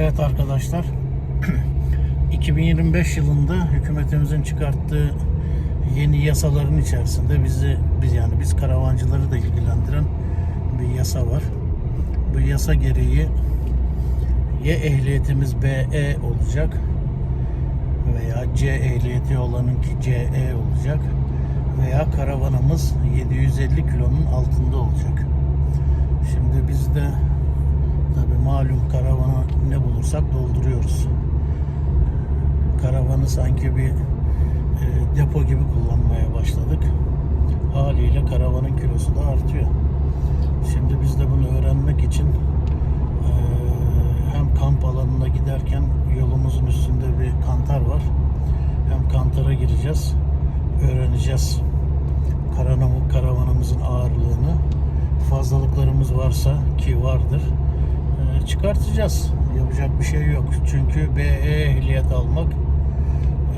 Evet arkadaşlar 2025 yılında hükümetimizin çıkarttığı yeni yasaların içerisinde bizi biz yani biz karavancıları da ilgilendiren bir yasa var. Bu yasa gereği ya ehliyetimiz BE olacak veya C ehliyeti olanınki CE olacak veya karavanımız 750 kilonun altında olacak. Şimdi biz de tabi malum karavana ne bulursak dolduruyoruz. Karavanı sanki bir e, depo gibi kullanmaya başladık. Haliyle karavanın kilosu da artıyor. Şimdi biz de bunu öğrenmek için e, hem kamp alanına giderken yolumuzun üstünde bir kantar var. Hem kantara gireceğiz, öğreneceğiz karavanımızın ağırlığını. Fazlalıklarımız varsa ki vardır çıkartacağız. Yapacak bir şey yok. Çünkü BE ehliyet almak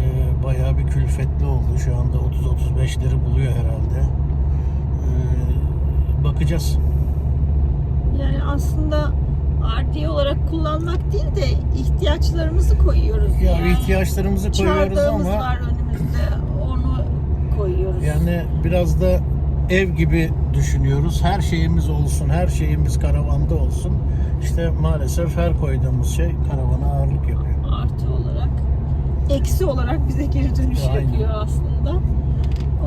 e, bayağı bir külfetli oldu. Şu anda 30-35'leri buluyor herhalde. E, bakacağız. Yani aslında RD olarak kullanmak değil de ihtiyaçlarımızı koyuyoruz. Ya yani. ihtiyaçlarımızı koyuyoruz ama var önümüzde. Onu koyuyoruz. yani biraz da ev gibi düşünüyoruz. Her şeyimiz olsun, her şeyimiz karavanda olsun. İşte maalesef her koyduğumuz şey karavana ağırlık yapıyor. Artı olarak. Eksi olarak bize geri dönüş Aynen. yapıyor aslında.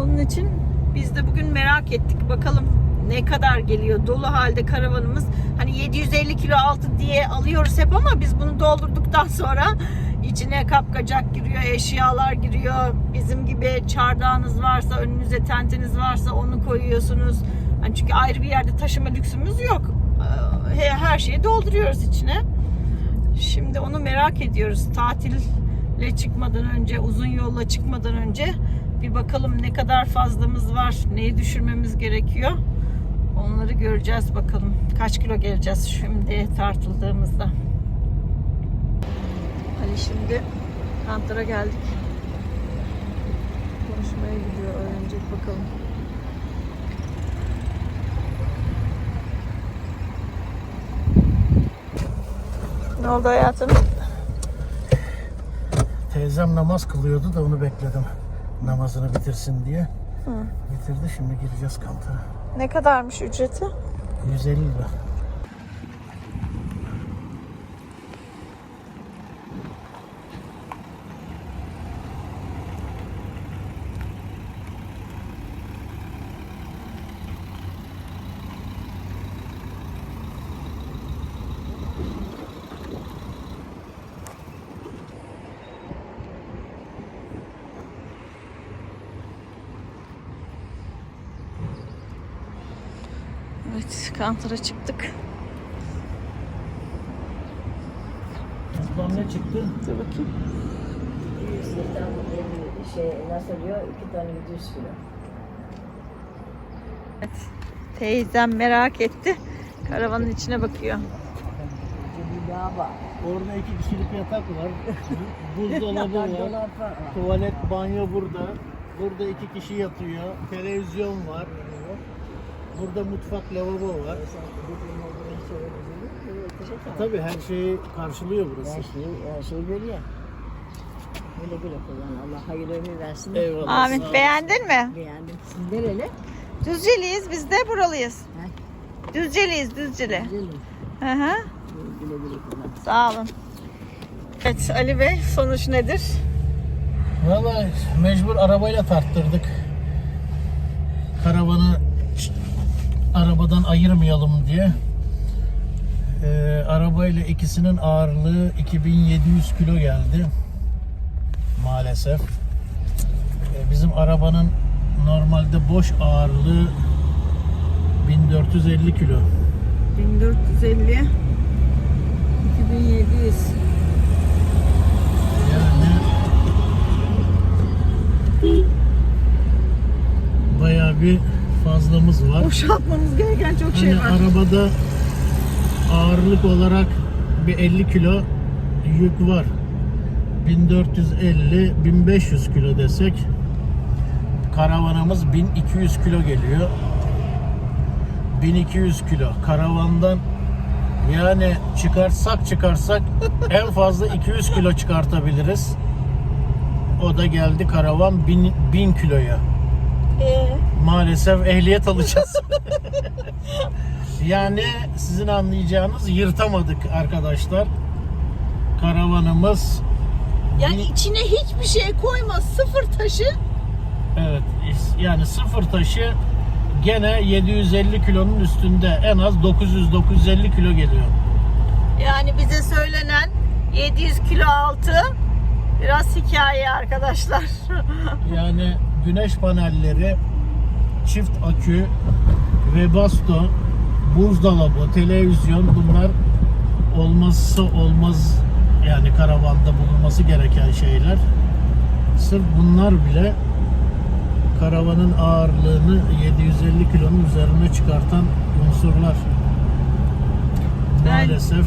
Onun için biz de bugün merak ettik. Bakalım ne kadar geliyor dolu halde karavanımız. Hani 750 kilo altı diye alıyoruz hep ama biz bunu doldurduktan sonra içine kapkacak giriyor, eşyalar giriyor. Bizim gibi çardağınız varsa, önünüze tentiniz varsa onu koyuyorsunuz. Hani çünkü ayrı bir yerde taşıma lüksümüz yok. Ee, he- Her şeyi dolduruyoruz içine. Şimdi onu merak ediyoruz. Tatille çıkmadan önce, uzun yolla çıkmadan önce bir bakalım ne kadar fazlamız var, neyi düşürmemiz gerekiyor. Onları göreceğiz bakalım. Kaç kilo geleceğiz şimdi tartıldığımızda. Hani şimdi Kantar'a geldik. Konuşmaya gidiyor, öğrenecek bakalım. Ne oldu hayatım? Teyzem namaz kılıyordu da onu bekledim. Namazını bitirsin diye. Bitirdi şimdi gireceğiz kantara. Ne kadarmış ücreti? 150 lira. Evet, Kantar'a çıktık. Toplam ne çıktı? Dur bakayım. 180 şey nasıl diyor? İki tane 700 kilo. Teyzem merak etti. Karavanın içine bakıyor. Orada iki kişilik yatak var. Buzdolabı var. Tuvalet, banyo burada. Burada iki kişi yatıyor. Televizyon var. Burada mutfak, lavabo var. Tabii her şeyi karşılıyor burası. Her şeyi, her şeyi görüyor. Güle güle kullan. Allah hayır ömür versin. Eyvallah. Ahmet beğendin mi? Beğendim. Siz nereli? Düzceliyiz biz de buralıyız. Düzceliyiz Düzceli. Güzelim. Hı hı. Güle güle kullan. Sağ olun. Evet Ali Bey sonuç nedir? Valla mecbur arabayla tarttırdık. Karavanı ç- arabadan ayırmayalım diye. Ee, arabayla ikisinin ağırlığı 2700 kilo geldi. Maalesef. Ee, bizim arabanın normalde boş ağırlığı 1450 kilo. 1450 2700 Yani bayağı bir fazlamız var. Boşaltmamız gereken çok şey Hani var. arabada ağırlık olarak bir 50 kilo yük var. 1450 1500 kilo desek karavanımız 1200 kilo geliyor. 1200 kilo. Karavandan Yani çıkarsak çıkarsak en fazla 200 kilo çıkartabiliriz. O da geldi karavan 1000, 1000 kiloya. Ee, Maalesef ehliyet alacağız. yani sizin anlayacağınız yırtamadık arkadaşlar. Karavanımız yani içine hiçbir şey koyma. Sıfır taşı. evet yani sıfır taşı gene 750 kilonun üstünde en az 900-950 kilo geliyor. Yani bize söylenen 700 kilo altı biraz hikaye arkadaşlar. Yani güneş panelleri, çift akü, Webasto, buzdolabı, televizyon bunlar olmazsa olmaz yani karavanda bulunması gereken şeyler. Sırf bunlar bile karavanın ağırlığını 750 kilonun üzerine çıkartan unsurlar. Ben- Maalesef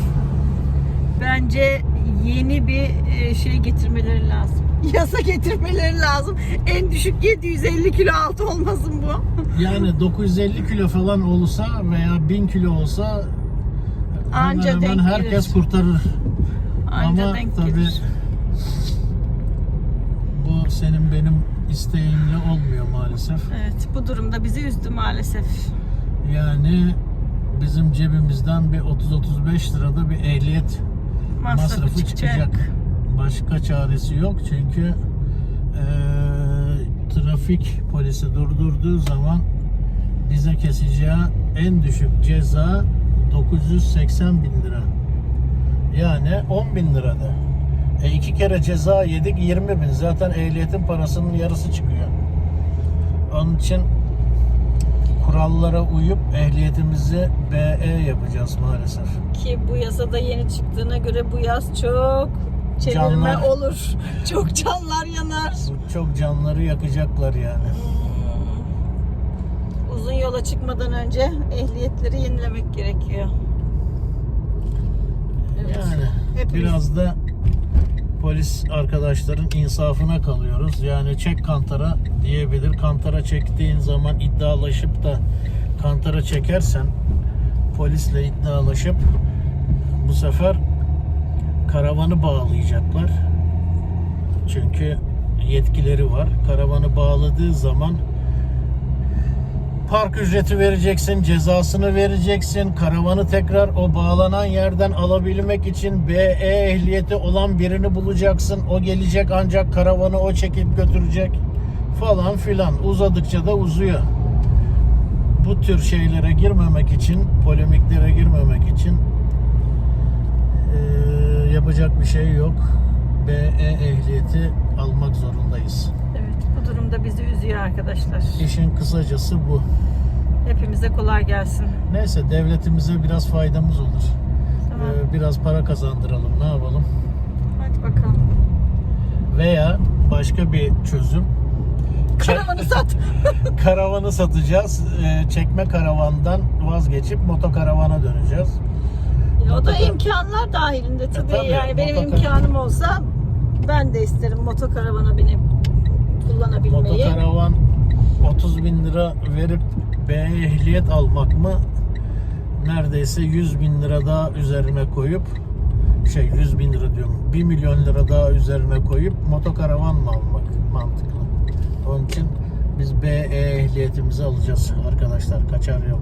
Bence yeni bir e, şey getirmeleri lazım. Yasa getirmeleri lazım. En düşük 750 kilo altı olmasın bu. yani 950 kilo falan olsa veya 1000 kilo olsa Anca hemen denk herkes gelir. kurtarır. Anca Ama denk tabii gelir. bu senin benim isteğimle olmuyor maalesef. Evet bu durumda bizi üzdü maalesef. Yani bizim cebimizden bir 30-35 lirada bir ehliyet masrafı çıkacak. Başka çaresi yok çünkü eee, trafik polisi durdurduğu zaman bize keseceği en düşük ceza 980 bin lira. Yani 10 bin lirada. E iki kere ceza yedik 20 bin. Zaten ehliyetin parasının yarısı çıkıyor. Onun için kurallara uyup ehliyetimizi BE yapacağız maalesef. Ki bu yasada yeni çıktığına göre bu yaz çok çevirme Canlar. olur. Çok canlar yanar. Çok canları yakacaklar yani. Uzun yola çıkmadan önce ehliyetleri yenilemek gerekiyor. Evet. Yani Hepimiz- biraz da polis arkadaşların insafına kalıyoruz. Yani çek kantara diyebilir. Kantara çektiğin zaman iddialaşıp da kantara çekersen polisle iddialaşıp bu sefer karavanı bağlayacaklar. Çünkü yetkileri var. Karavanı bağladığı zaman park ücreti vereceksin, cezasını vereceksin. Karavanı tekrar o bağlanan yerden alabilmek için BE ehliyeti olan birini bulacaksın. O gelecek ancak karavanı o çekip götürecek falan filan. Uzadıkça da uzuyor. Bu tür şeylere girmemek için, polemiklere girmemek için eee, yapacak bir şey yok. BE ehliyeti almak zorundayız. Evet bu durumda bizi üzüyor arkadaşlar. İşin kısacası bu. Hepimize kolay gelsin. Neyse devletimize biraz faydamız olur. Tamam. Ee, biraz para kazandıralım. Ne yapalım? Hadi bakalım. Veya başka bir çözüm. Karavanı sat. Karavanı satacağız. Ee, çekme karavandan vazgeçip motokaravana döneceğiz. O da imkanlar dahilinde tabii. tabii, yani benim motokar- imkanım olsa ben de isterim motokaravana binip kullanabilmeyi. Motokaravan 30 bin lira verip B ehliyet almak mı? Neredeyse 100 bin lira daha üzerine koyup şey 100 bin lira diyorum 1 milyon lira daha üzerine koyup motokaravan mı almak mantıklı. Onun için biz B ehliyetimizi alacağız arkadaşlar kaçar yok.